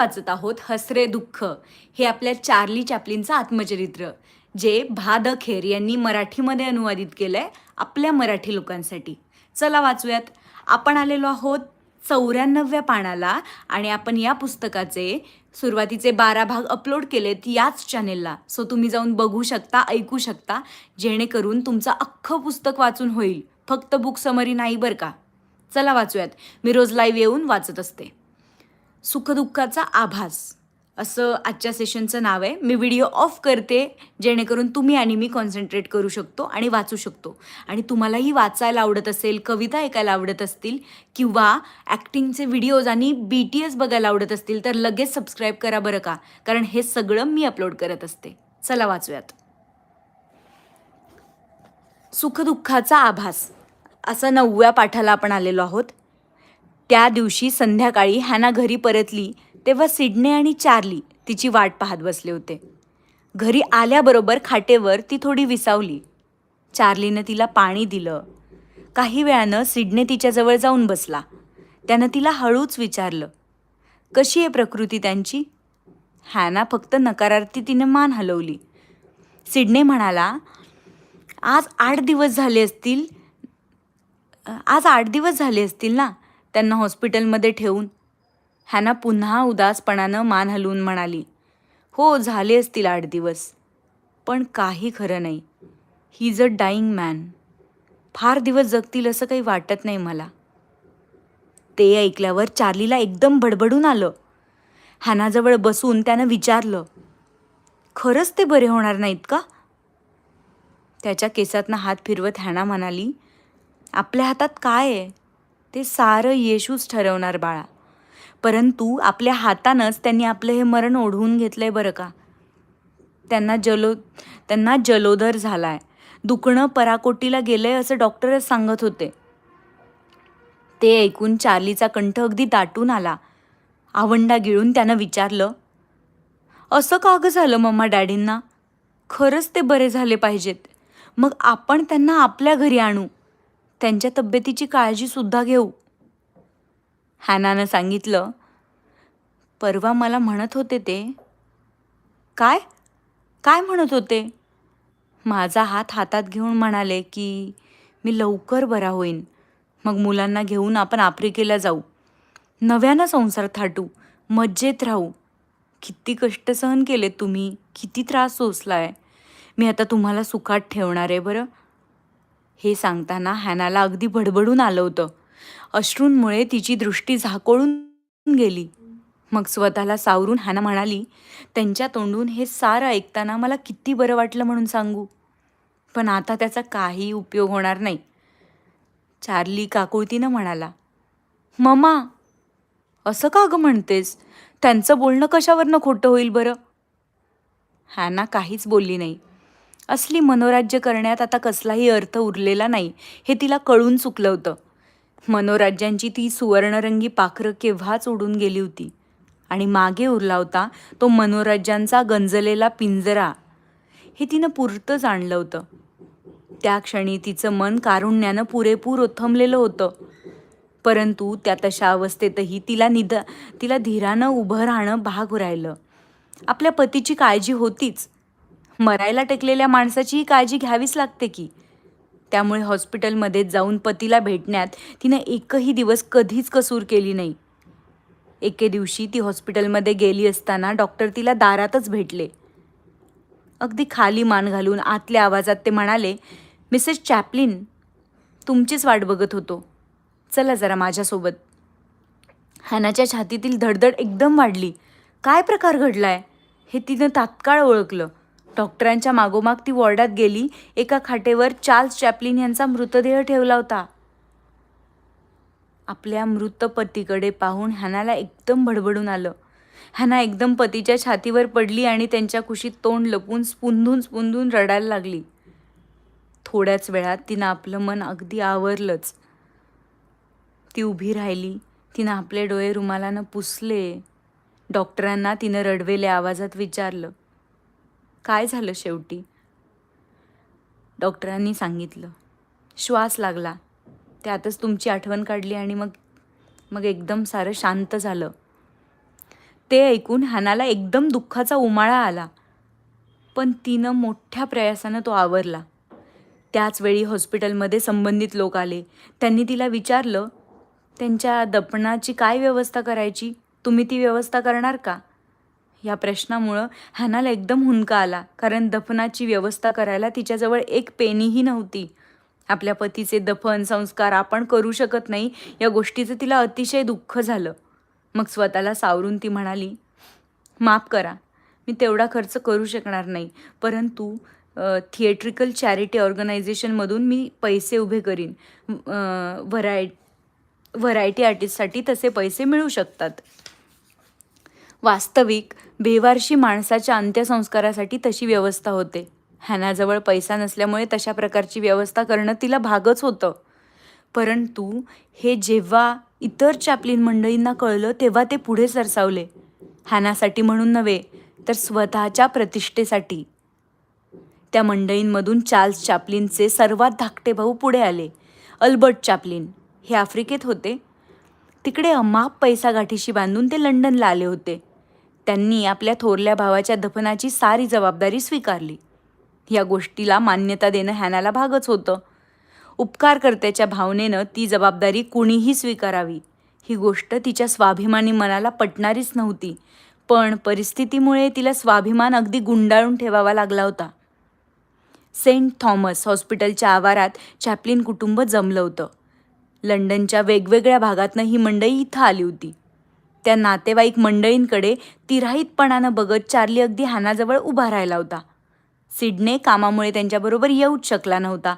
वाचत आहोत हसरे दुःख. हे आपल्या चार्ली चॅपलिनचं आत्मचरित्र जे भा द खेर यांनी मराठीमध्ये अनुवादित केलंय आपल्या मराठी लोकांसाठी. चला वाचूयात. आपण आलेलो आहोत चौऱ्याण्णव्या पानाला आणि आपण या पुस्तकाचे सुरुवातीचे बारा भाग अपलोड केलेत याच चॅनेलला सो तुम्ही जाऊन बघू शकता ऐकू शकता जेणेकरून तुमचं अख्खं पुस्तक वाचून होईल. फक्त बुक समरी नाही बरं का? चला वाचूयात. मी रोज लाईव्ह येऊन वाचत असते. सुखदुःखाचा आभास. असं आजच्या सेशनचं नाव आहे. मी व्हिडिओ ऑफ करते जेणेकरून तुम्ही आणि मी कॉन्सन्ट्रेट करू शकतो आणि वाचू शकतो. आणि तुम्हालाही वाचायला आवडत असेल कविता ऐकायला आवडत असतील किंवा ॲक्टिंगचे व्हिडिओज आणि बी टी एस बघायला आवडत असतील तर लगेच सबस्क्राईब करा बरं का? कारण हे सगळं मी अपलोड करत असते. चला वाचूयात. सुखदुःखाचा आभास. असं नवव्या पाठाला आपण आलेलो आहोत. त्या दिवशी संध्याकाळी हॅना घरी परतली तेव्हा सिडने आणि चार्ली तिची वाट पाहत बसले होते. घरी आल्याबरोबर खाटेवर ती थोडी विसावली. चार्लीनं तिला पाणी दिलं. काही वेळानं सिडने तिच्याजवळ जाऊन बसला. त्यानं तिला हळूच विचारलं कशी आहे प्रकृती त्यांची? हॅना फक्त नकारार्थी तिने मान हलवली. सिडने म्हणाला आज आठ दिवस झाले असतील आज आठ दिवस झाले असतील ना? त्यांना हॉस्पिटलमध्ये ठेवून हॅना पुन्हा उदासपणानं मान हलवून म्हणाली हो झाले असतील आठ दिवस पण काही खरं नाही. He is a dying man. फार दिवस जगतील असं काही वाटत नाही मला. ते ऐकल्यावर चार्लीला एकदम बडबडून आलं. हॅनाजवळ बसून त्यानं विचारलं खरंच ते बरे होणार नाहीत का? त्याच्या केसातनं हात फिरवत हॅना म्हणाली आपल्या हातात काय आहे? ते सारं येशूच ठरवणार बाळा. परंतु आपल्या हातानंच त्यांनी आपलं हे मरण ओढवून घेतलं आहे बरं का? त्यांना जलो त्यांना जलोदर झाला आहे दुखणं पराकोटीला गेलं आहे असं डॉक्टरच सांगत होते. ते ऐकून चार्लीचा कंठ अगदी दाटून आला. आवंडा गिळून त्यानं विचारलं असं का गं झालं मम्मा डॅडींना? खरंच ते बरे झाले पाहिजेत. मग आपण त्यांना आपल्या घरी आणू. त्यांच्या तब्येतीची काळजीसुद्धा घेऊ. हॅनानं सांगितलं परवा मला म्हणत होते ते. काय? काय म्हणत होते? माझा हात हातात घेऊन म्हणाले की मी लवकर बरा होईन. मग मुलांना घेऊन आपण आफ्रिकेला जाऊ. नव्यानं संसार थाटू. मज्जेत राहू. किती कष्ट सहन केले तुम्ही? किती त्रास सोसला आहे मी आता तुम्हाला सुखात ठेवणार आहे बरं. हे सांगताना हॅनाला अगदी भडबडून आलं होतं. अश्रूंमुळे तिची दृष्टी झाकोळून गेली. मग स्वतःला सावरून हॅना म्हणाली त्यांच्या तोंडून हे सारं ऐकताना मला किती बरं वाटलं म्हणून सांगू. पण आता त्याचा काही उपयोग होणार नाही. चार्ली काकुळतीनं म्हणाला ममा असं का गं म्हणतेस? त्यांचं बोलणं कशावरनं खोटं होईल बरं? हॅना काहीच बोलली नाही. असली मनोराज्य करण्यात आता कसलाही अर्थ उरलेला नाही हे तिला कळून चुकलं होतं. मनोराज्यांची ती सुवर्णरंगी पाखरं केव्हाच उडून गेली होती? आणि मागे उरला होता तो मनोराज्यांचा गंजलेला पिंजरा. हे तिनं पुरतंच आणलं होतं. त्या क्षणी तिचं मन कारुण्यानं पुरेपूर ओथंबलेलं होतं. परंतु त्या तशा अवस्थेतही तिला निद तिला धीरानं उभं राहणं भाग राहिलं. आपल्या पतीची काळजी होतीच. मरायला टेकलेल्या माणसाचीही काळजी घ्यावीच लागते की. त्यामुळे हॉस्पिटलमध्ये जाऊन पतीला भेटण्यात तिनं एकही दिवस कधीच कसूर केली नाही. एके दिवशी ती हॉस्पिटलमध्ये गेली असताना डॉक्टर तिला दारातच भेटले. अगदी खाली मान घालून आतल्या आवाजात ते म्हणाले मिसेस चॅपलिन तुमचीच वाट बघत होतो. चला जरा माझ्यासोबत. हॅनाच्या छातीतील धडधड एकदम वाढली. काय प्रकार घडलाय? हे तिनं तात्काळ ओळखलं. डॉक्टरांच्या मागोमाग ती वॉर्डात गेली. एका खाटेवर चार्ल्स चॅपलिन यांचा मृतदेह ठेवला होता. आपल्या मृत पतीकडे पाहून हॅनाला एकदम भडबडून आलं. हॅना एकदम पतीच्या छातीवर पडली आणि त्यांच्या कुशीत तोंड लपून स्पुंदून स्पुंदून रडायला लागली. थोड्याच वेळात तिनं आपलं मन अगदी आवरलंच. ती उभी राहिली. तिनं आपले डोळे रुमालानं पुसले. डॉक्टरांना तिनं रडवेल्या आवाजात विचारलं काय झालं शेवटी? डॉक्टरांनी सांगितलं. श्वास लागला. त्यातच तुमची आठवण काढली आणि मग मग एकदम सारं शांत झालं. ते ऐकून हॅनाला एकदम दुःखाचा उमाळा आला. पण तिनं मोठ्या प्रयासानं तो आवरला. त्याचवेळी हॉस्पिटलमध्ये संबंधित लोक आले. त्यांनी तिला विचारलं त्यांच्या दफनाची काय व्यवस्था करायची? तुम्ही ती व्यवस्था करणार का? या प्रश्नामुळं हॅनाला एकदम हुंदका आला. कारण दफनाची व्यवस्था करायला तिच्याजवळ एक पेनीही नव्हती. आपल्या पतीचे दफन संस्कार आपण करू शकत नाही या गोष्टीचं तिला अतिशय दुःख झालं. मग स्वतःला सावरून ती म्हणाली माफ करा मी तेवढा खर्च करू शकणार नाही. परंतु थिएट्रिकल चॅरिटी ऑर्गनायझेशनमधून मी पैसे उभे करीन. व्हराय व्हरायटी आर्टिस्टसाठी तसे पैसे मिळू शकतात. वास्तविक बेवारशी माणसाच्या अंत्यसंस्कारासाठी तशी व्यवस्था होते. हॅनाजवळ पैसा नसल्यामुळे तशा प्रकारची व्यवस्था करणं तिला भागच होतं. परंतु हे जेव्हा इतर चॅपलिन मंडळींना कळलं तेव्हा ते पुढे सरसावले. हॅनासाठी म्हणून नव्हे तर स्वतःच्या प्रतिष्ठेसाठी. त्या मंडळींमधून चार्ल्स चॅपलिनचे सर्वात धाकटे भाऊ पुढे आले. Albert Chaplin. हे आफ्रिकेत होते. तिकडे अमाप पैसा गाठीशी बांधून ते लंडनला आले होते. त्यांनी आपल्या थोरल्या भावाच्या दफनाची सारी जबाबदारी स्वीकारली. या गोष्टीला मान्यता देणं हॅनाला भागच होतं. उपकारकर्त्याच्या भावनेनं ती जबाबदारी कुणीही स्वीकारावी. ही गोष्ट तिच्या स्वाभिमानी मनाला पटणारीच नव्हती पण परिस्थितीमुळे तिला स्वाभिमान अगदी गुंडाळून ठेवावा लागला होता. सेंट थॉमस हॉस्पिटलच्या आवारात चॅपलिन कुटुंब जमलं होतं. लंडनच्या वेगवेगळ्या भागातनं ही मंडई इथं आली होती. त्या नातेवाईक मंडळींकडे तिराहीतपणानं बघत चार्ली अगदी हानाजवळ उभा राहिला होता. सिडने कामामुळे त्यांच्याबरोबर येऊच शकला नव्हता.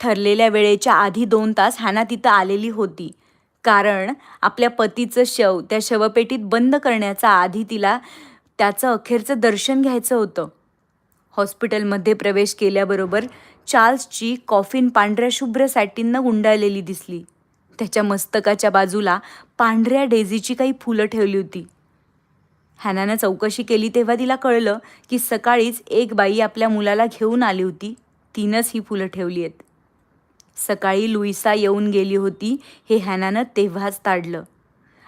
ठरलेल्या वेळेच्या आधी दोन तास हॅना तिथं आलेली होती. कारण आपल्या पतीचं शव त्या शवपेटीत बंद करण्याचा आधी तिला त्याचं अखेरचं दर्शन घ्यायचं होतं. हॉस्पिटलमध्ये प्रवेश केल्याबरोबर चार्ल्सची कॉफिन पांढऱ्या शुभ्र सॅटिननं गुंडाळलेली दिसली. त्याच्या मस्तकाच्या बाजूला पांढऱ्या डेझीची काही फुलं ठेवली होती. हॅनानं चौकशी केली तेव्हा तिला कळलं की सकाळीच एक बाई आपल्या मुलाला घेऊन आली होती. तिनंच ही फुलं ठेवली आहेत. सकाळी लुईसा येऊन गेली होती हे हॅनानं तेव्हाच ताडलं.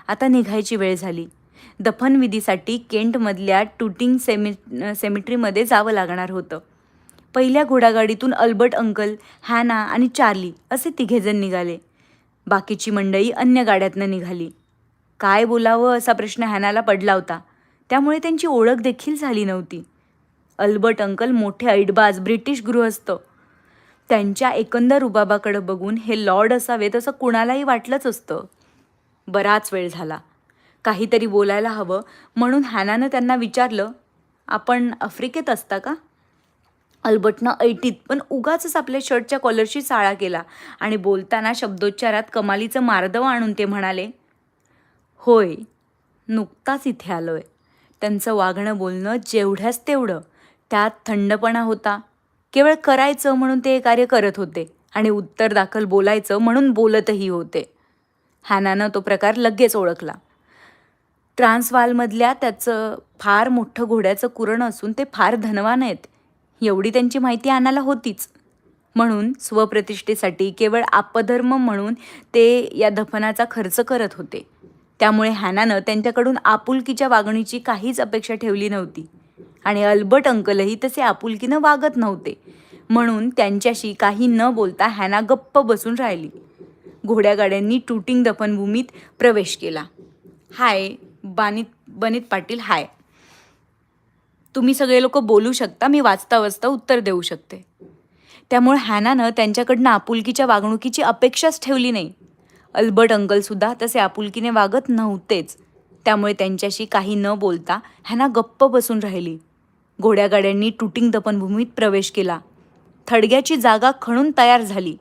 आता निघायची वेळ झाली. दफनविधीसाठी केंटमधल्या टुटिंग सेमि सेमिट्रीमध्ये जावं लागणार होतं. पहिल्या घोडागाडीतून अल्बर्ट अंकल हॅना आणि चार्ली असे तिघेजण निघाले. बाकीची मंडळी अन्य गाड्यातनं निघाली. काय बोलावं असा प्रश्न हॅनाला पडला होता. त्यामुळे त्यांची ओळख देखील झाली नव्हती. अल्बर्ट अंकल मोठे ऐडबाज ब्रिटिश गृहस्थ. त्यांच्या एकंदर रुबाबाकडं बघून हे लॉर्ड असावेत असं कुणालाही वाटलंच असतं. बराच वेळ झाला. काहीतरी बोलायला हवं म्हणून हॅनानं त्यांना विचारलं आपण आफ्रिकेत असता का? अल्बर्टनं ऐटीत पण उगाच आपल्या शर्टच्या कॉलरशी चाळा केला आणि बोलताना शब्दोच्चारात कमालीचं मार्दव आणून ते म्हणाले होय नुकताच इथे आलो आहे त्यांचं वागणं बोलणं जेवढ्याच तेवढं. त्यात थंडपणा होता. केवळ करायचं म्हणून ते कार्य करत होते आणि उत्तर दाखल बोलायचं म्हणून बोलतही होते. हॅनानं तो प्रकार लगेच ओळखला. ट्रान्सवालमधल्या त्याचं फार मोठं घोड्याचं कुरण असून ते फार धनवान आहेत. एवढी त्यांची माहिती आणायला होतीच. म्हणून स्वप्रतिष्ठेसाठी केवळ आपधर्म म्हणून ते या दफनाचा खर्च करत होते. त्यामुळे हॅनानं त्यांच्याकडून आपुलकीच्या वागणीची काहीच अपेक्षा ठेवली नव्हती. आणि अल्बर्ट अंकलही तसे आपुलकीनं वागत नव्हते. म्हणून त्यांच्याशी काही न बोलता हॅना गप्प बसून राहिली. घोड्यागाड्यांनी टुटिंग दफनभूमीत प्रवेश केला. हाय बानित बनित पाटील हाय. तुम्ही सगळे लोक बोलू शकता मी वाचता वाचता उत्तर देऊ शकते. त्यामुळे हॅनानं त्यांच्याकडनं आपुलकीच्या वागणुकीची अपेक्षाच ठेवली नाही. अल्बर्ट अंकलसुद्धा तसे आपुलकीने वागत नव्हतेच. त्यामुळे त्यांच्याशी काही न बोलता हॅना गप्प बसून राहिली. घोड्यागाड्यांनी टुटिंग दपनभूमीत प्रवेश केला. थडग्याची जागा खणून तयार झाली.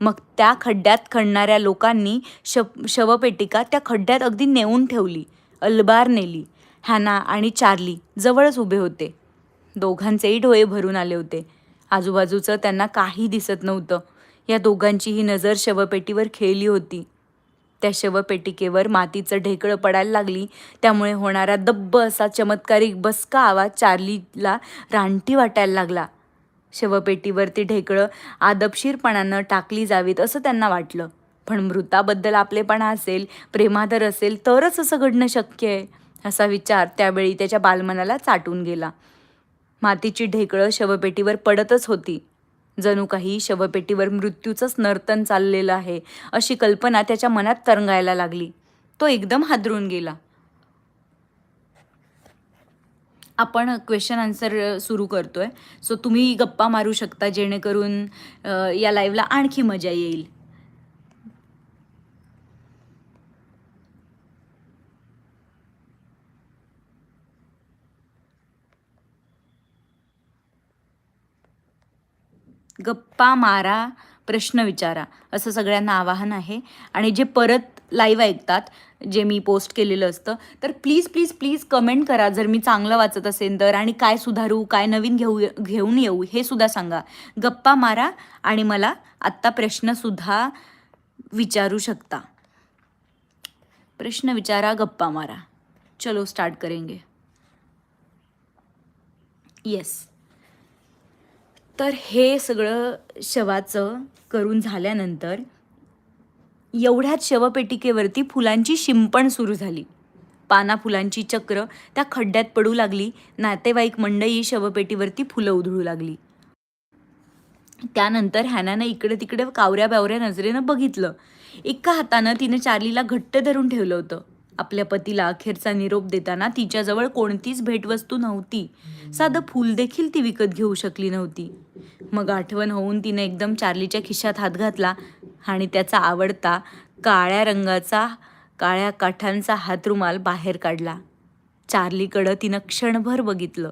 मग त्या खड्ड्यात खणणाऱ्या लोकांनी शव शवपेटिका त्या खड्ड्यात अगदी नेऊन ठेवली. अलबार नेली. हॅना आणि चार्ली जवळच उभे होते. दोघांचेही डोळे भरून आले होते. आजूबाजूचं त्यांना काही दिसत नव्हतं. या दोघांचीही नजर शवपेटीवर खेळली होती. त्या शवपेटिकेवर मातीचं ढेकळं पडायला लागली. त्यामुळे होणारा दब्ब असा चमत्कारिक बसका आवाज चार्लीला रानटी वाटायला लागला. शवपेटीवरती ढेकळं आदबशीरपणानं टाकली जावीत असं त्यांना वाटलं. पण मृताबद्दल आपलेपणा असेल प्रेमादर असेल तरच असं घडणं शक्य आहे. असा विचार त्यावेळी त्याच्या बालमनाला चाटून गेला. मातीची ढेकळं शवपेटीवर पडतच होती. जणू काही शवपेटीवर मृत्यूचंच नर्तन चाललेलं आहे अशी कल्पना त्याच्या मनात तरंगायला लागली. तो एकदम हादरून गेला. आपण क्वेश्चन आन्सर सुरू करतोय. सो तुम्ही गप्पा मारू शकता जेणेकरून या लाईव्हला आणखी मजा येईल. गप्पा मारा प्रश्न विचारा असं सगळ्यांना आवाहन आहे. आणि जे परत लाईव्ह ऐकतात जे मी पोस्ट केलेलं असतं तर प्लीज प्लीज प्लीज कमेंट करा. जर मी चांगलं वाचत असेल तर आणि काय सुधारू काय नवीन घेऊ घेऊन येऊ हे सुद्धा सांगा. गप्पा मारा आणि मला आत्ता प्रश्नसुद्धा विचारू शकता. प्रश्न विचारा गप्पा मारा. चलो स्टार्ट करेंगे. येस तर हे सगळं शवाचं करून झाल्यानंतर एवढ्याच शवपेटिकेवरती फुलांची शिंपण सुरू झाली. पाना फुलांची चक्र त्या खड्ड्यात पडू लागली नातेवाईक मंडई शवपेटीवरती फुलं उधळू लागली. त्यानंतर हॅनानं इकडे तिकडे कावऱ्या बावऱ्या नजरेनं बघितलं. एका हातानं तिने चार्लीला घट्ट धरून ठेवलं होतं. आपल्या पतीला अखेरचा निरोप देताना तिच्याजवळ कोणतीच भेटवस्तू नव्हती. साधं फूल देखील ती विकत घेऊ शकली नव्हती. मग आठवण होऊन तिने एकदम चार्लीच्या खिशात हात घातला आणि त्याचा आवडता काळ्या रंगाचा काळ्या काठांचा हातरुमाल बाहेर काढला. चार्लीकडं तिनं क्षणभर बघितलं.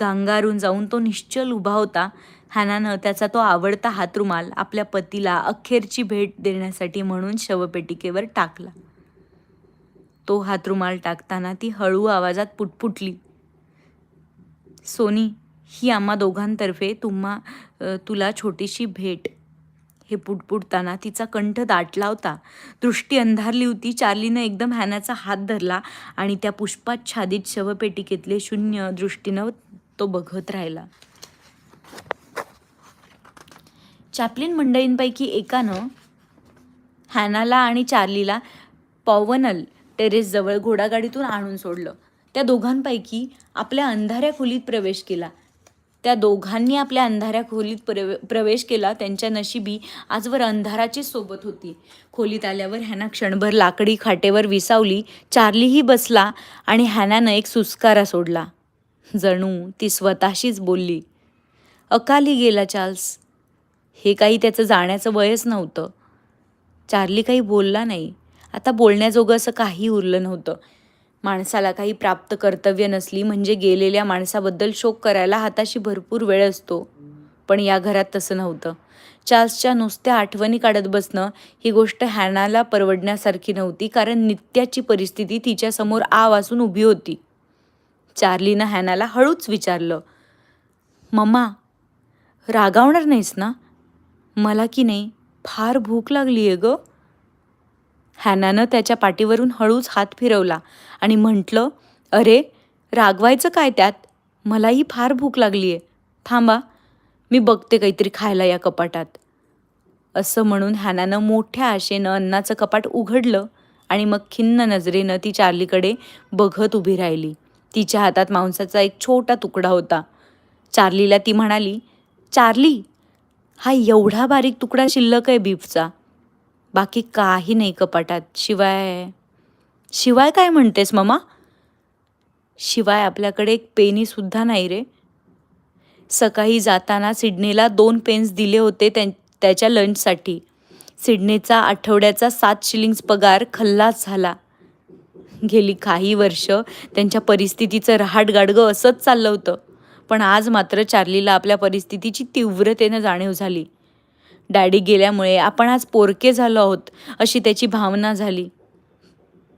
गांगारून जाऊन तो निश्चल उभा होता. हॅनानं त्याचा तो आवडता हातरुमाल आपल्या पतीला अखेरची भेट देण्यासाठी म्हणून शवपेटिकेवर टाकला. तो हातरुमाल टाकताना ती हळू आवाजात पुटपुटली. सोनी ही आम्हा दोघांतर्फे तुम्हा तुला छोटीशी भेट. हे पुटपुटताना तिचा कंठ दाटला होता. दृष्टी अंधारली होती. चार्लीनं एकदम हॅनाचा हात धरला आणि त्या पुष्पाच्छादित शवपेटिकेतले शून्य दृष्टीनं तो बघत राहिला. चॅपलिन मंडळींपैकी एकानं हॅनाला आणि चार्लीला पॉवनल टेरेसजवळ घोडागाडीतून आणून सोडलं. त्या दोघांपैकी आपल्या अंधाऱ्या खोलीत प्रवेश केला. त्या दोघांनी आपल्या अंधाऱ्या खोलीत प्रवे प्रवेश केला. त्यांच्या नशिबी आजवर अंधाराचीच सोबत होती. खोलीत आल्यावर हॅना क्षणभर लाकडी खाटेवर विसावली. चार्लीही बसला आणि हॅनानं एक सुस्कारा सोडला. जणू ती स्वतःशीच बोलली अकाली गेला चार्ल्स. हे काही त्याचं जाण्याचं वयच नव्हतं. चार्ली काही बोलला नाही. आता बोलण्याजोगं असं काही उरलं नव्हतं. माणसाला काही प्राप्त कर्तव्य नसली म्हणजे गेलेल्या माणसाबद्दल शोक करायला हाताशी भरपूर वेळ असतो. पण या घरात तसं नव्हतं. चार्ल्सच्या नुसत्या आठवणी काढत बसणं ही गोष्ट हॅनाला परवडण्यासारखी नव्हती कारण नित्याची परिस्थिती तिच्यासमोर आ वासून उभी होती. चार्लीनं हॅनाला हळूच विचारलं मम्मा रागावणार नाहीस ना? मला की नाही? फार भूक लागली आहे गं. हॅनानं त्याच्या पाठीवरून हळूच हात फिरवला आणि म्हटलं अरे रागवायचं काय त्यात? मलाही फार भूक लागली आहे थांबा मी बघते काहीतरी खायला या कपाटात. असं म्हणून हॅनानं मोठ्या आशेनं अन्नाचं कपाट उघडलं आणि मग खिन्न नजरेनं ती चार्लीकडे बघत उभी राहिली. तिच्या हातात मांसाचा एक छोटा तुकडा होता. चार्लीला ती म्हणाली चार्ली हा एवढा बारीक तुकडा शिल्लक आहे बीफचा. बाकी काही नाही कपाटात. शिवाय शिवाय काय म्हणतेस ममा? शिवाय आपल्याकडे एक पेनीसुद्धा नाही रे. सकाळी जाताना सिडनीला दोन पेन्स दिले होते त्यां त्याच्या लंचसाठी. सिडनीचा आठवड्याचा सात शिलिंग्स पगार खल्लाच झाला. गेली काही वर्ष त्यांच्या परिस्थितीचं रहाटगाडगं असंच चाललं होतं. पण आज मात्र चार्लीला आपल्या परिस्थितीची तीव्रतेनं जाणीव झाली. डॅडी गेल्यामुळे आपण आज पोरके झालो आहोत अशी त्याची भावना झाली.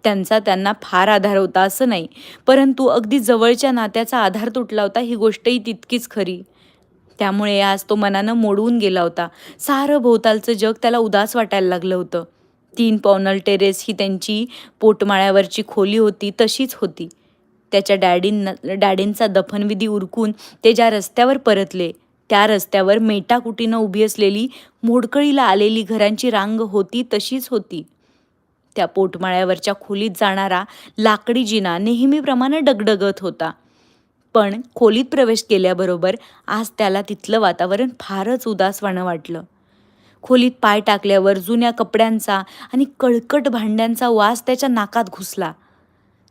त्यांचा त्यांना फार आधार होता असं नाही परंतु अगदी जवळच्या नात्याचा आधार तुटला होता ही गोष्टही तितकीच खरी. त्यामुळे आज तो मनानं मोडवून गेला होता. सारं भोवतालचं जग त्याला उदास वाटायला लागलं होतं. तीन पॉनल टेरेस ही त्यांची पोटमाळ्यावरची खोली होती तशीच होती. त्याच्या डॅडींना डॅडींचा दफनविधी उरकून ते ज्या रस्त्यावर परतले त्या रस्त्यावर मेटाकुटीनं उभी असलेली मोडकळीला आलेली घरांची रांग होती तशीच होती. त्या पोटमाळ्यावरच्या खोलीत जाणारा लाकडी जिना नेहमीप्रमाणे डगडगत होता. पण खोलीत प्रवेश केल्याबरोबर आज त्याला तिथलं वातावरण फारच उदासवाणं वाटलं. खोलीत पाय टाकल्यावर जुन्या कपड्यांचा आणि कळकट भांड्यांचा वास त्याच्या नाकात घुसला.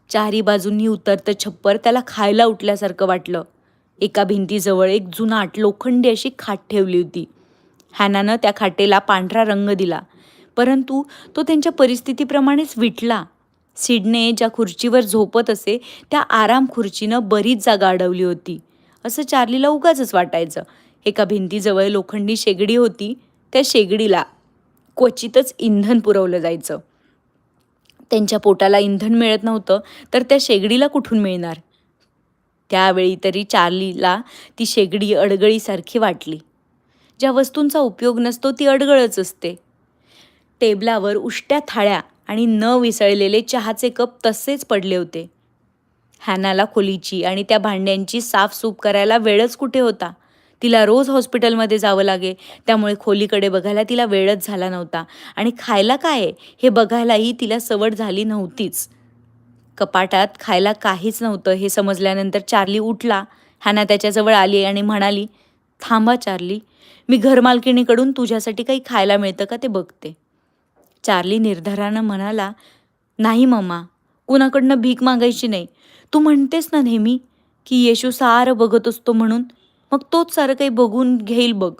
चारी बाजूंनी उतरतं छप्पर त्याला खायला उठल्यासारखं वाटलं. एका भिंतीजवळ एक जुनाट लोखंडी अशी खाट ठेवली होती. हॅनानं त्या खाटेला पांढरा रंग दिला. परंतु तो त्यांच्या परिस्थितीप्रमाणेच विटला. सिडने ज्या खुर्चीवर झोपत असे त्या आराम खुर्चीनं बरीच जागा अडवली होती. असं चार्लीला उगाच वाटायचं. एका भिंतीजवळ लोखंडी शेगडी होती. त्या शेगडीला क्वचितच इंधन पुरवलं जायचं. त्यांच्या पोटाला इंधन मिळत नव्हतं तर त्या शेगडीला कुठून मिळणार? त्यावेळी तरी चार्लीला ती शेगडी अडगळीसारखी वाटली. ज्या वस्तूंचा उपयोग नसतो ती अडगळच असते. टेबलावर उष्ट्या थाळ्या आणि न विसळलेले चहाचे कप तसेच पडले होते. हॅनाला खोलीची आणि त्या भांड्यांची साफसूफ करायला वेळच कुठे होता? तिला रोज हॉस्पिटलमध्ये जावं लागे त्यामुळे खोलीकडे बघायला तिला वेळच झाला नव्हता. आणि खायला काय हे बघायलाही तिला सवड झाली नव्हतीच. कपाटात खायला काहीच नव्हतं. हे समजल्यानंतर चार्ली उठला. हॅना त्याच्याजवळ आली आणि म्हणाली थांबा चार्ली मी घरमालकिणीकडून तुझ्यासाठी काही खायला मिळतं का ते बघते. चार्ली निर्धारानं म्हणाला नाही मम्मा कुणाकडनं भीक मागायची नाही. तू म्हणतेस ना नेहमी की येशू सारं बघत असतो म्हणून. मग तोच सारं काही बघून घेईल बघ.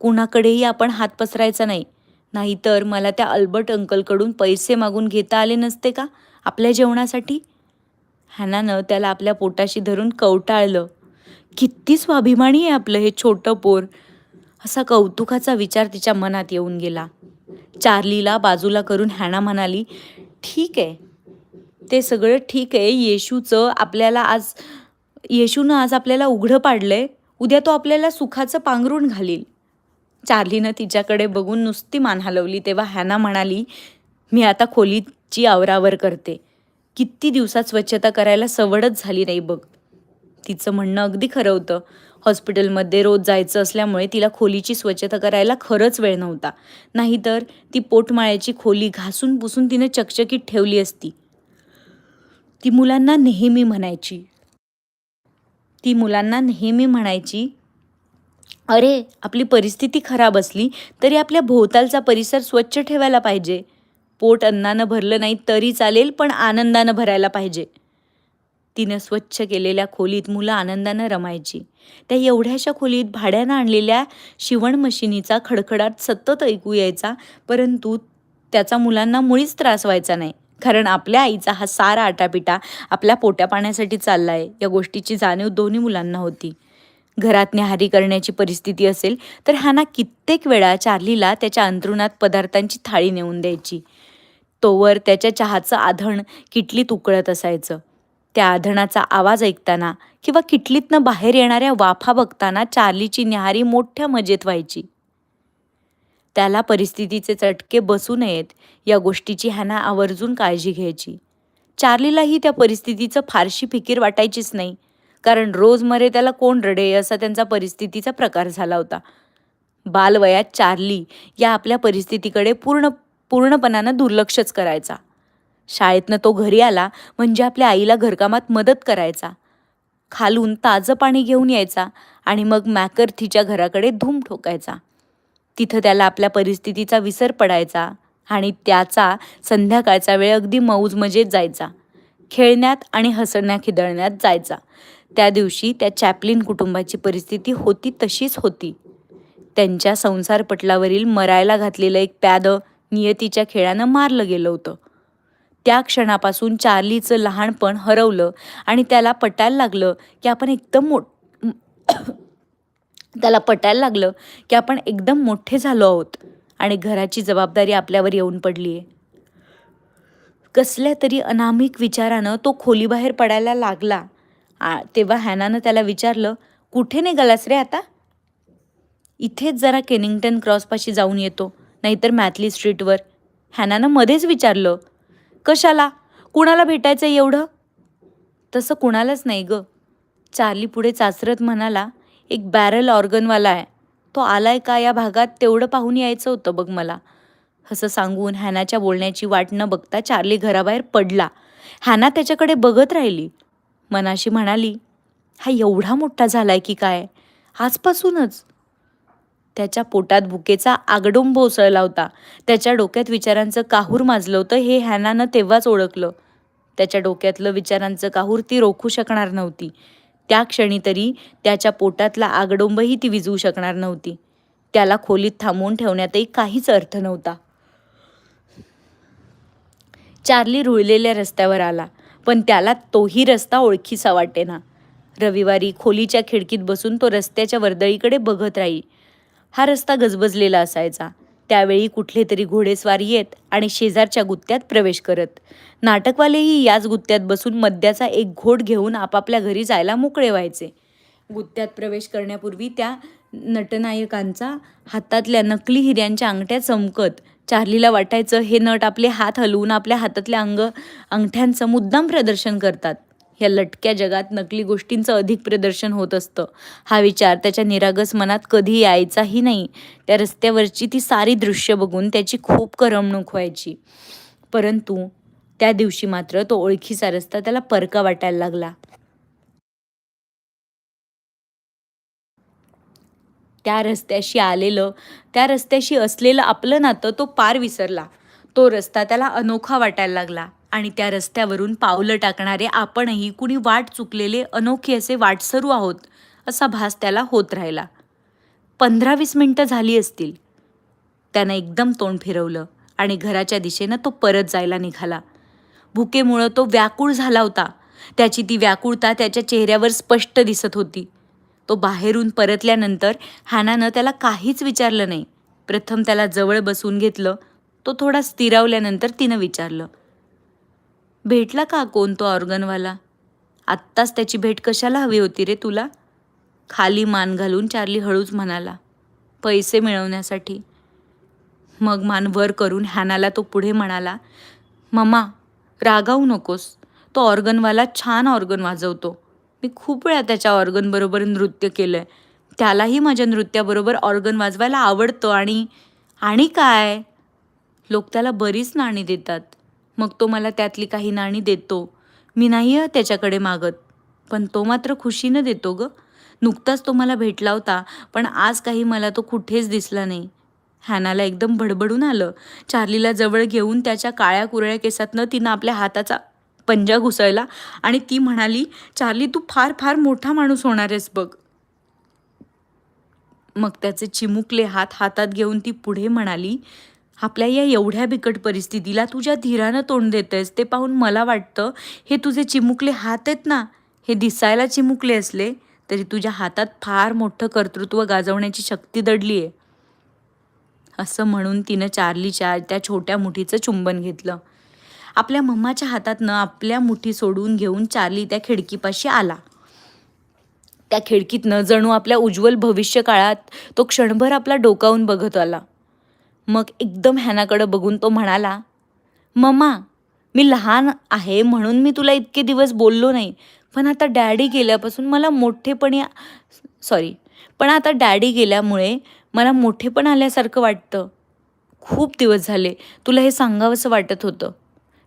कुणाकडेही आपण हात पसरायचा नाही. नाहीतर मला त्या अल्बर्ट अंकलकडून पैसे मागून घेता आले नसते का? आपल्या जेवणासाठी? हॅनानं त्याला आपल्या पोटाशी धरून कवटाळलं. किती स्वाभिमानी आहे आपलं हे छोटं पोर. असा कौतुकाचा विचार तिच्या मनात येऊन गेला. चार्लीला बाजूला करून हॅना म्हणाली ठीक आहे. ते सगळं ठीक आहे. येशूचं आपल्याला आज येशूनं आज आपल्याला उघडं पाडलंय. उद्या तो आपल्याला सुखाचं पांघरून घालील. चार्लीनं तिच्याकडे बघून नुसती मान हलवली तेव्हा हॅना म्हणाली मी आता खोलीची आवरावर करते. किती दिवसात स्वच्छता करायला सवडच झाली नाही बघ. तिचं म्हणणं अगदी खरं होतं. हॉस्पिटलमध्ये रोज जायचं असल्यामुळे तिला खोलीची स्वच्छता करायला खरंच वेळ नव्हता. नाहीतर ती पोटमाळ्याची खोली घासून पुसून तिने चकचकीत ठेवली असती. ती मुलांना नेहमी म्हणायची. ती मुलांना नेहमी म्हणायची अरे आपली परिस्थिती खराब असली तरी आपल्या भोवतालचा परिसर स्वच्छ ठेवायला पाहिजे. पोट अन्नानं भरलं नाही तरी चालेल पण आनंदानं भरायला पाहिजे. तिनं स्वच्छ केलेल्या खोलीत मुलं आनंदानं रमायची. त्या एवढ्याशा खोलीत भाड्यानं आणलेल्या शिवण मशिनीचा खडखडाट सतत ऐकू यायचा परंतु त्याचा मुलांना मुळीच त्रास व्हायचा नाही. कारण आपल्या आईचा हा सारा आटापिटा आपल्या पोट्या पाण्यासाठी चालला आहे या गोष्टीची जाणीव दोन्ही मुलांना होती. घरात न्याहारी करण्याची परिस्थिती असेल तर हाना कित्येक वेळा चार्लीला त्याच्या अंथरुणात पदार्थांची थाळी नेऊन द्यायची. तोवर त्याच्या चहाचं आधण किटलीत उकळत असायचं. त्या आधणाचा आवाज ऐकताना किंवा किटलीतनं बाहेर येणाऱ्या वाफा बघताना चार्लीची न्याहारी मोठ्या मजेत व्हायची. त्याला परिस्थितीचे चटके बसू नयेत या गोष्टीची हॅना आवर्जून काळजी घ्यायची. चार्लीलाही त्या परिस्थितीचं फारशी फिकीर वाटायचीच नाही कारण रोजमरे त्याला कोण रडे असा त्यांचा परिस्थितीचा प्रकार झाला होता. बालवयात चार्ली या आपल्या परिस्थितीकडे पूर्ण पूर्णपणानं दुर्लक्षच करायचा. शाळेतनं तो घरी आला म्हणजे आपल्या आईला घरकामात मदत करायचा. खालून ताजं पाणी घेऊन यायचा आणि मग मॅकर्थीच्या घराकडे धूम ठोकायचा. तिथं त्याला आपल्या परिस्थितीचा विसर पडायचा आणि त्याचा संध्याकाळचा वेळ अगदी मौज मजेत जायचा. खेळण्यात आणि हसण्यात खिदळण्यात जायचा. त्या दिवशी त्या चॅपलिन कुटुंबाची परिस्थिती होती तशीच होती. त्यांच्या संसारपटलावरील मरायला घातलेलं एक प्यादं नियतीच्या खेळानं मारलं गेलं होतं. त्या क्षणापासून चार्लीचं लहानपण हरवलं आणि त्याला पटायला लागलं की आपण एकदम मोठ त्याला पटायला लागलं की आपण एकदम मोठे झालो आहोत आणि घराची जबाबदारी आपल्यावर येऊन पडली आहे कसल्या तरी अनामिक विचारानं तो खोलीबाहेर पडायला लागला. आ तेव्हा हॅनानं त्याला विचारलं कुठे निघालास रे आता? इथेच जरा केनिंग्टन क्रॉसपाशी जाऊन येतो. नाहीतर मॅथली स्ट्रीटवर. हॅनानं मध्येच विचारलं कशाला? कुणाला भेटायचं एवढं? तसं कुणालाच नाही ग. चार्ली पुढे चाचरत म्हणाला एक बॅरल ऑर्गनवाला आहे. तो आलाय का या भागात तेवढं पाहून यायचं होतं बघ मला. असं सांगून हॅनाच्या बोलण्याची वाट न बघता चार्ली घराबाहेर पडला. हॅना त्याच्याकडे बघत राहिली. मनाशी म्हणाली हा एवढा मोठा झालाय की काय? आजपासूनच. त्याच्या पोटात बुकेचा आगडोंब उसळला होता. त्याच्या डोक्यात विचारांचं काहूर माजलं होतं हे हॅनानं तेव्हाच ओळखलं. त्याच्या डोक्यातलं विचारांचं काहूर ती रोखू शकणार नव्हती. त्या क्षणी तरी त्याच्या पोटातला आगडोंबही ती विजवू शकणार नव्हती. त्याला खोलीत थांबवून ठेवण्यातही काहीच अर्थ नव्हता. चार्ली रुळलेल्या रस्त्यावर आला पण त्याला तोही रस्ता ओळखीचा वाटेना. रविवारी खोलीच्या खिडकीत बसून तो रस्त्याच्या वर्दळीकडे बघत राही. हा रस्ता गजबजलेला असायचा. त्यावेळी कुठले तरी घोडेस्वार येत आणि शेजारच्या गुत्त्यात प्रवेश करत. नाटकवालेही याच गुत्त्यात बसून मद्याचा एक घोट घेऊन आपापल्या घरी जायला मोकळे व्हायचे. गुत्त्यात प्रवेश करण्यापूर्वी त्या नटनायकांचा हातातल्या नकली हिऱ्यांच्या अंगठ्या चमकत चार्लीला वाटायचं हे नट आपले हात हलवून आपल्या हातातल्या अंग अंगठ्यांचं मुद्दाम प्रदर्शन करतात. या लटक्या जगात नकली गोष्टींचं अधिक प्रदर्शन होत असतं. हा विचार त्याच्या निरागस मनात कधी यायचाही नाही. त्या रस्त्यावरची ती सारी दृश्य बघून त्याची खूप करमणूक व्हायची. परंतु त्या दिवशी मात्र तो ओळखीचा रस्ता त्याला परका वाटायला लागला. त्या रस्त्याशी आलेलं त्या रस्त्याशी असलेलं आपलं नातं तो पार विसरला. तो रस्ता त्याला अनोखा वाटायला लागला. आणि त्या रस्त्यावरून पावलं टाकणारे आपणही कुणी वाट चुकलेले अनोखे असे वाटसरू आहोत असा भास त्याला होत राहिला. पंधरा वीस मिनटं झाली असतील. त्यानं एकदम तोंड फिरवलं आणि घराच्या दिशेनं तो परत जायला निघाला. भुकेमुळं तो व्याकुळ झाला होता. त्याची ती व्याकुळता त्याच्या चेहऱ्यावर स्पष्ट दिसत होती. तो बाहेरून परतल्यानंतर हॅनानं त्याला काहीच विचारलं नाही. प्रथम त्याला जवळ बसवून घेतलं. तो थोडा स्थिरावल्यानंतर तिनं विचारलं भेटला का कोण तो ऑर्गनवाला? आत्ताच त्याची भेट कशाला हवी होती रे तुला? खाली मान घालून चार्ली हळूच म्हणाला पैसे मिळवण्यासाठी. मग मान वर करून हॅनाला तो पुढे म्हणाला मम्मा रागावू नकोस. तो ऑर्गनवाला छान ऑर्गन वाजवतो. मी खूप वेळा त्याच्या ऑर्गनबरोबर नृत्य केलं आहे त्यालाही माझ्या नृत्याबरोबर ऑर्गन वाजवायला आवडतं आणि आणि काय? लोक त्याला बरीच नाणी देतात. मग तो मला त्यातली काही नाणी देतो. मी नाही त्याच्याकडे मागत. पण तो मात्र खुशीनं देतो ग. नुकताच तो मला भेटला होता पण आज काही मला तो कुठेच दिसला नाही. हॅनाला एकदम भडबडून आलं. चार्लीला जवळ घेऊन त्याच्या काळ्या कुरळ्या केसातनं तिनं आपल्या हाताचा पंजा घुसळला आणि ती म्हणाली चार्ली तू फार फार मोठा माणूस होणार आहेस बघ. मग त्याचे चिमुकले हात हातात घेऊन ती पुढे म्हणाली आपल्या या एवढ्या बिकट परिस्थितीला तुझ्या धीरानं तोंड देतेस ते पाहून मला वाटतं हे तुझे चिमुकले हात आहेत ना हे दिसायला चिमुकले असले तरी तुझ्या हातात फार मोठं कर्तृत्व गाजवण्याची शक्ती दडली आहे असं म्हणून तिनं चार्लीच्या त्या छोट्या मुठीचं चुंबन घेतलं. आपल्या मम्माच्या हातातनं आपल्या मुठी सोडून घेऊन चार्ली त्या खिडकीपाशी आला. त्या खिडकीतनं जणू आपल्या उज्ज्वल भविष्य काळात तो क्षणभर आपला डोकावून बघत आला. मग एकदम ह्यानाकडं बघून तो म्हणाला मम्मा मी लहान आहे म्हणून मी तुला इतके दिवस बोललो नाही. पण आता डॅडी गेल्यापासून मला मोठेपणी सॉरी पण आता डॅडी गेल्यामुळे मला मोठेपण आल्यासारखं वाटतं. खूप दिवस झाले तुला हे सांगावंसं वाटत होतं.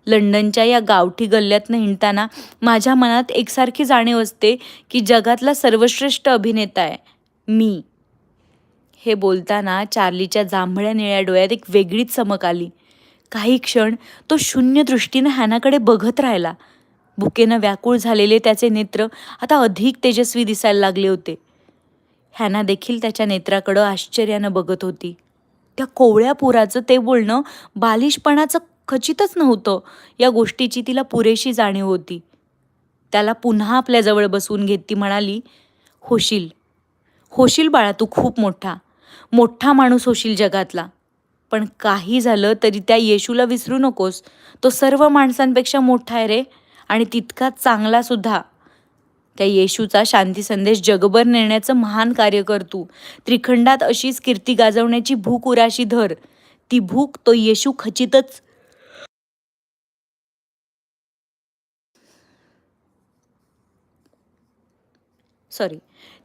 लंडनच्या या गावठी गल्ल्यातनं हिंडताना माझ्या मनात एकसारखी जाणीव असते की जगातला सर्वश्रेष्ठ अभिनेता आहे मी. हे बोलताना चार्लीच्या जांभळ्या निळ्या डोळ्यात एक वेगळीच चमक आली. काही क्षण तो शून्य दृष्टीनं हॅनाकडे बघत राहिला. भुकेनं व्याकुळ झालेले त्याचे नेत्र आता अधिक तेजस्वी दिसायला लागले होते. हॅना देखील त्याच्या नेत्राकडं आश्चर्यानं बघत होती. त्या कोवळ्या पुराचं ते बोलणं बालिशपणाचं खचितच नव्हतं. या गोष्टीची तिला पुरेशी जाणीव होती. त्याला पुन्हा आपल्याजवळ बसवून घेत ती म्हणाली होशील. होशील बाळा तू खूप मोठा. मोठा माणूस होशील जगातला. पण काही झालं तरी त्या येशूला विसरू नकोस. तो सर्व माणसांपेक्षा मोठा आहे रे. आणि तितका चांगला सुद्धा. त्या येशूचा शांती संदेश जगभर नेण्याचं महान कार्य कर तू. त्रिखंडात अशीच कीर्ती गाजवण्याची भूक उराशी धर. ती भूक तो येशू खचितच. सॉरी.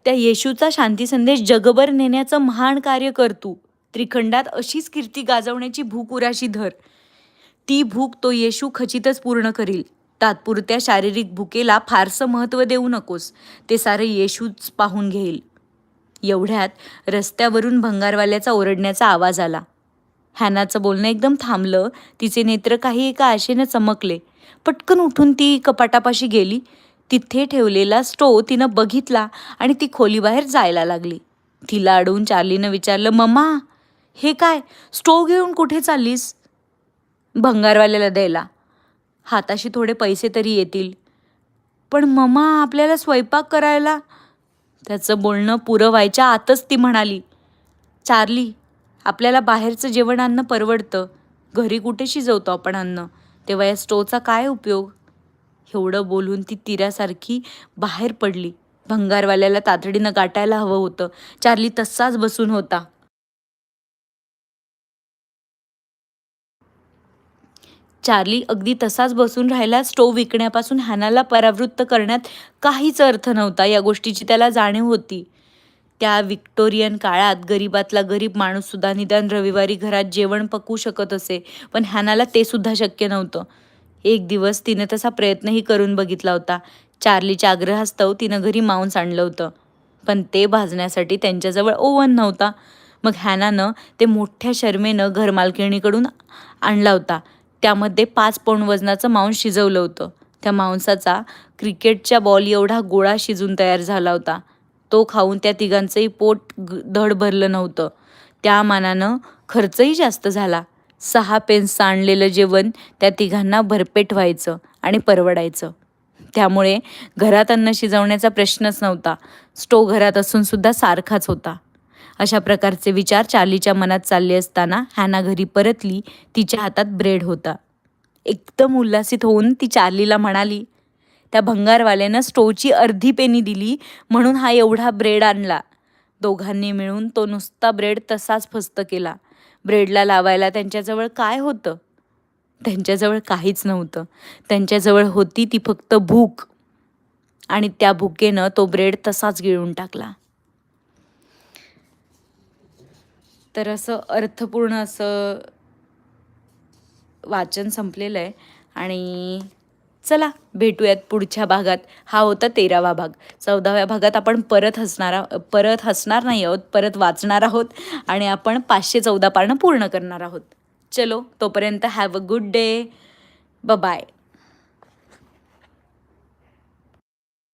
त्या येशूचा शांती संदेश जगभर नेण्याचं महान कार्य कर तू. त्रिखंडात अशीच कीर्ती गाजवण्याची भूक उराशी धर. ती भूक तो येशू खचितच पूर्ण करील. तात्पुरत्या शारीरिक भुकेला फारसं महत्त्व देऊ नकोस. ते सारं येशूच पाहून घेईल. एवढ्यात रस्त्यावरून भंगारवाल्याचा ओरडण्याचा आवाज आला. हॅनाचं बोलणं एकदम थांबलं. तिचे नेत्र काही एका आशेनं चमकले. पटकन उठून ती कपाटापाशी गेली. तिथे ठेवलेला स्टो तिनं बघितला आणि ती खोलीबाहेर जायला लागली. तिला अडवून चार्लीनं विचारलं मम्मा हे काय? स्टो घेऊन कुठे चाललीस? भंगारवाल्याला द्यायला. हाताशी थोडे पैसे तरी येतील. पण मम्मा आपल्याला स्वयंपाक करायला. त्याचं बोलणं पुरं व्हायच्या आतच ती म्हणाली चार्ली आपल्याला बाहेरचं जेवण अन्न परवडतं. घरी कुठे शिजवतो आपण अन्न? तेव्हा या स्टोचा काय उपयोग? एवढं बोलून ती तिऱ्यासारखी बाहेर पडली. भंगारवाल्याला तातडीनं गाठायला हवं होतं. चार्ली तसाच बसून होता. चार्ली अगदी तसाच बसून राहिला. स्टोव विकण्यापासून हॅनाला परावृत्त करण्यात काहीच अर्थ नव्हता. या गोष्टीची त्याला जाणीव होती. त्या विक्टोरियन काळात गरीबातला गरीब माणूससुद्धा निदान रविवारी घरात जेवण पकवू शकत असे पण हॅनाला ते सुद्धा शक्य नव्हतं. एक दिवस तिने तसा प्रयत्नही करून बघितला होता. चार्लीच्या आग्रहास्तव तिनं घरी मांस आणलं होतं. पण ते भाजण्यासाठी त्यांच्याजवळ ओव्हन नव्हता. मग हॅनानं ते मोठ्या शर्मेनं घरमालकिणीकडून आणला होता. त्यामध्ये पाच पौंड वजनाचं मांस शिजवलं होतं. त्या मांसाचा क्रिकेटच्या बॉल एवढा गोळा शिजून तयार झाला होता. तो खाऊन त्या तिघांचंही पोट धड भरलं नव्हतं. त्या मानानं खर्चही जास्त झाला. सहा पेन्सचं आणलेलं जेवण त्या तिघांना भरपेट व्हायचं आणि परवडायचं. त्यामुळे घरात अन्न शिजवण्याचा प्रश्नच नव्हता. स्टो घरात असूनसुद्धा सारखाच होता. अशा प्रकारचे विचार चार्लीच्या मनात चालले असताना हॅना घरी परतली तिच्या हातात ब्रेड होता. एकदम उल्हासित होऊन ती चार्लीला म्हणाली त्या भंगारवाल्यानं स्टोची अर्धी पेनी दिली म्हणून हा एवढा ब्रेड आणला. दोघांनी मिळून तो नुसता ब्रेड तसाच फस्त केला. ब्रेडला लावायला त्यांच्याजवळ काय होतं? त्यांच्याजवळ काहीच नव्हतं. त्यांच्याजवळ होती ती फक्त भूक. आणि त्या भुकेनं तो ब्रेड तसाच गिळून टाकला. तर असं अर्थपूर्ण असं वाचन संपलेलं आहे. आणि चला भेटूयात पुढच्या भागात. हा होता तेरावा भाग. चौदाव्या भागात आपण परत हसणार परत हसणार नाही आहोत परत वाचणार आहोत आणि आपण पाचशे चौदा पारणं पूर्ण करणार आहोत. चलो तोपर्यंत हॅव अ गुड डे ब बाय